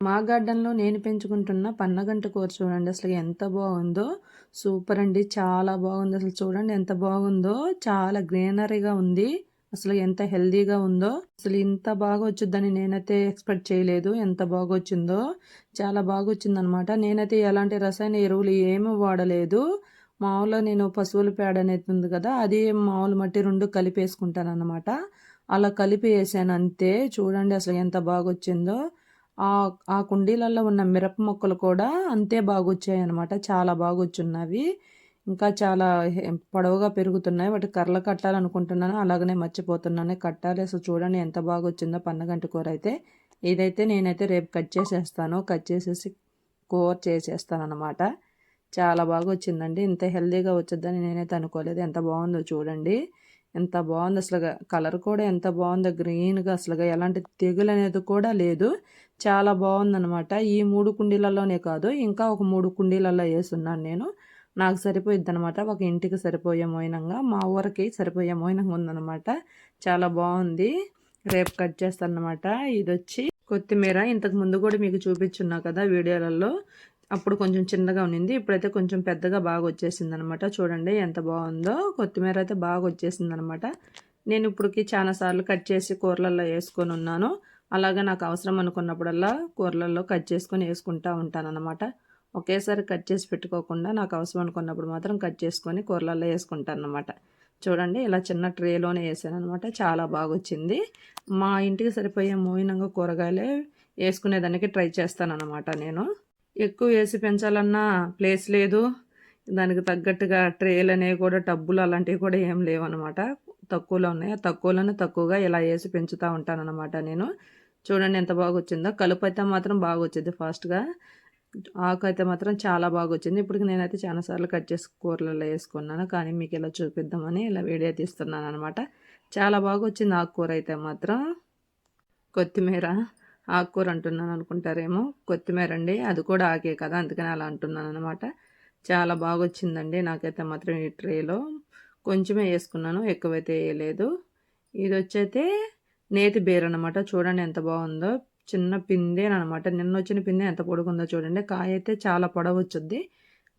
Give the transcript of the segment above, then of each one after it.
మా గార్డెన్‌లో నేను పెంచుకుంటున్న పన్నగంట కూర చూడండి అసలు ఎంత బాగుందో. సూపర్ అండి. చాలా బాగుంది. అసలు చూడండి ఎంత బాగుందో. చాలా గ్రీనరీగా ఉంది. అసలు ఎంత హెల్తీగా ఉందో. అసలు ఇంత బాగా వచ్చిద్దని నేనైతే ఎక్స్‌పెక్ట్ చేయలేదు. ఎంత బాగా వచ్చిందో చాలా బాగా వచ్చిందనమాట నేనైతే ఎలాంటి రసాయన ఎరువులు ఏమి వాడలేదు. మామూలుగా నేను పశువుల పేడ అనేది ఉంది కదా! అది మామూలు మట్టి రెండు కలిపేసుకుంటాను అన్నమాట అలా కలిపి వేసాను అంతే. చూడండి అసలు ఎంత బాగా వచ్చిందో ఆ కుండీలలో ఉన్న మిరప మొక్కలు కూడా అంతే బాగొచ్చాయన్నమాట. చాలా బాగొచ్చున్నవి. ఇంకా చాలా పొడవుగా పెరుగుతున్నాయి. వాటి కర్రలు కట్టాలనుకుంటున్నాను. అలాగనే మర్చిపోతున్నాను. కట్టాలి. అసలు చూడండి ఎంత బాగొచ్చిందో పన్నగంటి కూర అయితే. ఇదైతే నేనైతే రేపు కట్ చేసేస్తాను. కట్ చేసేసి కూర చేసేస్తానన్నమాట. చాలా బాగా వచ్చిందండి ఇంత హెల్తీగా వచ్చిందని నేనైతే అనుకోలేదు. ఎంత బాగుందో చూడండి. ఎంత బాగుంది అసలుగా కలర్ కూడా ఎంత బాగుందో గ్రీన్గా అసలుగా ఎలాంటి తెగులు అనేది కూడా లేదు. చాలా బాగుందనమాట ఈ మూడు కుండీలలోనే కాదు ఇంకా ఒక మూడు కుండీలలో వేసున్నాను నేను. నాకు సరిపోయిద్ది అనమాట ఒక ఇంటికి సరిపోయే మోయినంగా మా ఊరికి సరిపోయే మోయినంగా ఉందనమాట చాలా బాగుంది. రేపు కట్ చేస్తాను అనమాట ఇది వచ్చి కొత్తిమీర. ఇంతకు ముందు కూడా మీకు చూపించున్నా కదా వీడియోలలో. అప్పుడు కొంచెం చిన్నగా ఉన్నింది. ఇప్పుడైతే కొంచెం పెద్దగా బాగా వచ్చేసింది అనమాట చూడండి ఎంత బాగుందో. కొత్తిమీర అయితే బాగా వచ్చేసింది అనమాట నేను ఇప్పటికి చాలాసార్లు కట్ చేసి కూరలలో వేసుకొని ఉన్నాను. అలాగే నాకు అవసరం అనుకున్నప్పుడల్లా కూరలలో కట్ చేసుకొని వేసుకుంటూ ఉంటాను అనమాట ఒకేసారి కట్ చేసి పెట్టుకోకుండా నాకు అవసరం అనుకున్నప్పుడు మాత్రం కట్ చేసుకొని కూరలలో వేసుకుంటాను అనమాట చూడండి ఇలా చిన్న ట్రేలోనే వేసాను అనమాట చాలా బాగా వచ్చింది. మా ఇంటికి సరిపోయే మోయినంగా కూరగాయలే వేసుకునేదానికి ట్రై చేస్తాను అనమాట నేను. ఎక్కువ వేసి పెంచాలన్నా ప్లేస్ లేదు. దానికి తగ్గట్టుగా ట్రేలు అనేవి కూడా టబ్బులు అలాంటివి కూడా ఏం లేవన్నమాట. తక్కువలో ఉన్నాయి. తక్కువలోనే తక్కువగా ఇలా వేసి పెంచుతూ ఉంటానన్నమాట నేను. చూడండి ఎంత బాగా వచ్చిందో కలుపు అయితే మాత్రం బాగా వచ్చింది ఫాస్ట్గా. ఆకు అయితే మాత్రం చాలా బాగా వచ్చింది ఇప్పటికి నేనైతే చాలాసార్లు కట్ చేసి కూరలలో వేసుకున్నాను. కానీ మీకు ఇలా చూపిద్దామని ఇలా వీడియో తీస్తున్నాను అనమాట చాలా బాగా వచ్చింది ఆకుకూర అయితే మాత్రం. కొత్తిమీర. ఆకుకూర అంటున్నాను అనుకుంటారేమో. కొత్తిమీర అండి అది కూడా ఆకే కదా అందుకని అలా అంటున్నాను అనమాట చాలా బాగా వచ్చిందండి నాకైతే మాత్రం ఈ ట్రేలో కొంచెమే వేసుకున్నాను ఎక్కువైతే వేయలేదు. ఇది వచ్చైతే నేతి బేర్ అనమాట చూడండి ఎంత బాగుందో. చిన్న పిందే అనమాట నిన్న వచ్చిన పిందే ఎంత పొడుగుందో చూడండి. కాయ అయితే చాలా పొడవచ్చుద్ది.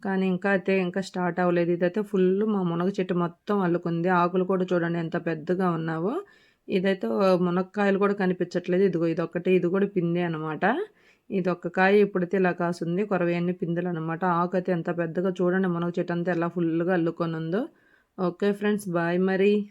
కానీ ఇంకా అయితే ఇంకా స్టార్ట్ అవ్వలేదు. ఇదైతే ఫుల్ మా మునగ చెట్టు మొత్తం అల్లుకుంది. ఆకులు కూడా చూడండి ఎంత పెద్దగా ఉన్నావో. ఇదైతే మునక్కాయలు కూడా కనిపించట్లేదు. ఇదిగో ఇది ఒకటి ఇది కూడా పిందే అనమాట ఇది ఒక్క కాయ ఇప్పుడైతే ఇలా కాసుంది. కొరవన్ని పిందెలు అనమాట ఆకు అయితే ఎంత పెద్దగా చూడండి. మునగ చెట్టు అంతా ఎలా ఫుల్గా అల్లుకొని ఉందో. ఓకే ఫ్రెండ్స్ బాయ్ మరి.